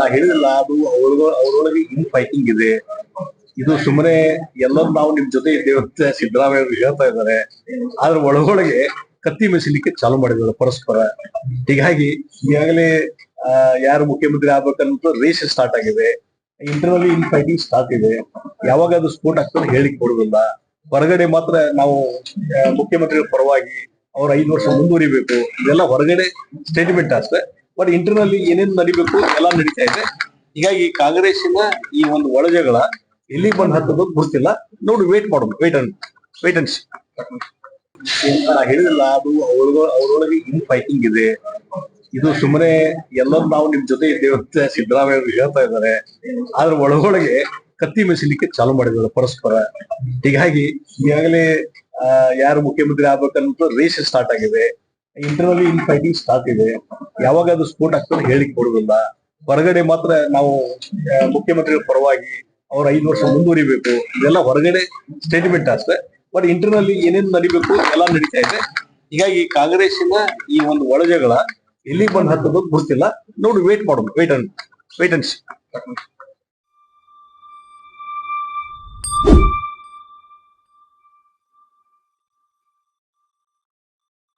ನಾ ಹೇಳಿದಿಲ್ಲ ಅದು ಅವ್ರೊಳಗ, ಅವ್ರೊಳಗೆ in fighting ಇದೆ. ಇದು ಸುಮ್ಮನೆ ಎಲ್ಲರೂ ನಾವು ನಿಮ್ ಜೊತೆ ಇದ್ದೇವೆ ಅಂತ ಸಿದ್ದರಾಮಯ್ಯ ಹೇಳ್ತಾ ಇದ್ದಾರೆ. ಆದ್ರೆ ಒಳಗೊಳಗೆ ಕತ್ತಿ ಮೆಸಿಲಿಕ್ಕೆ ಚಾಲು ಮಾಡಿದ್ರು ಪರಸ್ಪರ. ಹೀಗಾಗಿ ಈಗಾಗಲೇ ಯಾರು ಮುಖ್ಯಮಂತ್ರಿ ಆಗ್ಬೇಕಂತ ರೇಸ್ ಸ್ಟಾರ್ಟ್ ಆಗಿದೆ. ಇಂಟರ್ನಲ್ ಇನ್ ಫೈಟಿಂಗ್ ಸ್ಟಾರ್ಟ್ ಇದೆ. ಯಾವಾಗ ಅದು ಸ್ಪೋರ್ಟ್ ಆಗ್ತದೆ ಹೇಳಿಕ್ ಕೊಡುದಿಲ್ಲ ಹೊರಗಡೆ ಮಾತ್ರ ನಾವು ಮುಖ್ಯಮಂತ್ರಿಗಳ ಪರವಾಗಿ ಅವ್ರ ಐದು ವರ್ಷ ಮುಂದುವರಿಬೇಕು. ಇದೆಲ್ಲ ಹೊರಗಡೆ ಸ್ಟೇಟ್ಮೆಂಟ್ ಅಷ್ಟೇ. ಬಟ್ ಇಂಟರ್ನಲ್ಲಿ ಏನೇನ್ ನಡಿಬೇಕು ಎಲ್ಲ ನಡೀತಾ ಇದೆ. ಹೀಗಾಗಿ ಕಾಂಗ್ರೆಸ್ಸಿನ ಈ ಒಂದು ಒಳಜಗಳ ಎಲ್ಲಿ ಬಂದ್ ಹತ್ತದ ಗೊತ್ತಿಲ್ಲ. ನೋಡಿ ವೇಟ್ ಮಾಡೋದು ವೇಟ್ ಅನ್ ವೇಟ್ ಅನ್ಸ್ ಹೇಳಿದಲ್ಲ ಅದು ಅವ್ರ ಅವ್ರೊಳಗೆ ಇನ್ ಫೈಟಿಂಗ್ ಇದೆ. ಇದು ಸುಮ್ಮನೆ ಎಲ್ಲರೂ ನಾವು ನಿಮ್ ಜೊತೆ ಇದ್ದೇವೆ ಅಂತ ಸಿದ್ದರಾಮಯ್ಯ ಹೇಳ್ತಾ ಇದ್ದಾರೆ. ಆದ್ರೆ ಒಳಗೊಳಗೆ ಕತ್ತಿ ಮೆಸಿಲಿಕ್ಕೆ ಚಾಲು ಮಾಡಿದ್ರು ಪರಸ್ಪರ. ಹೀಗಾಗಿ ಈಗಾಗಲೇ ಯಾರು ಮುಖ್ಯಮಂತ್ರಿ ಆಗ್ಬೇಕಂತ ರೇಸ್ ಸ್ಟಾರ್ಟ್ ಆಗಿದೆ. ಇಂಟರ್ನಲಿ ಇನ್ ಫೈಟಿಂಗ್ ಸ್ಟಾರ್ಟ್ ಇದೆ. ಯಾವಾಗ ಅದು ಸ್ಫೋಟ ಆಗ್ತದೆ ಹೇಳಿಕ್ ಕೊಡುದಿಲ್ಲ ಹೊರಗಡೆ ಮಾತ್ರ ನಾವು ಮುಖ್ಯಮಂತ್ರಿಗಳ ಪರವಾಗಿ ಅವ್ರ ಐದು ವರ್ಷ ಮುಂದುವರಿಬೇಕು. ಇದೆಲ್ಲ ಹೊರಗಡೆ ಸ್ಟೇಟ್ಮೆಂಟ್ ಅಷ್ಟೇ. ಬಟ್ ಇಂಟರ್ನಲ್ಲಿ ಏನೇನು ನಡಿಬೇಕು ಎಲ್ಲ ನಡೀತಾ ಇದೆ. ಹೀಗಾಗಿ ಕಾಂಗ್ರೆಸ್ಸಿನ ಈ ಒಂದು ಒಳಜಗಳ ಎಲ್ಲಿ ಬಂದು ಹತ್ತದ ಗೊತ್ತಿಲ್ಲ. ನೋಡಿ ವೇಟ್ ಮಾಡೋದು ವೇಟ್ ಅನ್ ವೇಟ್ ಅನ್ಸ್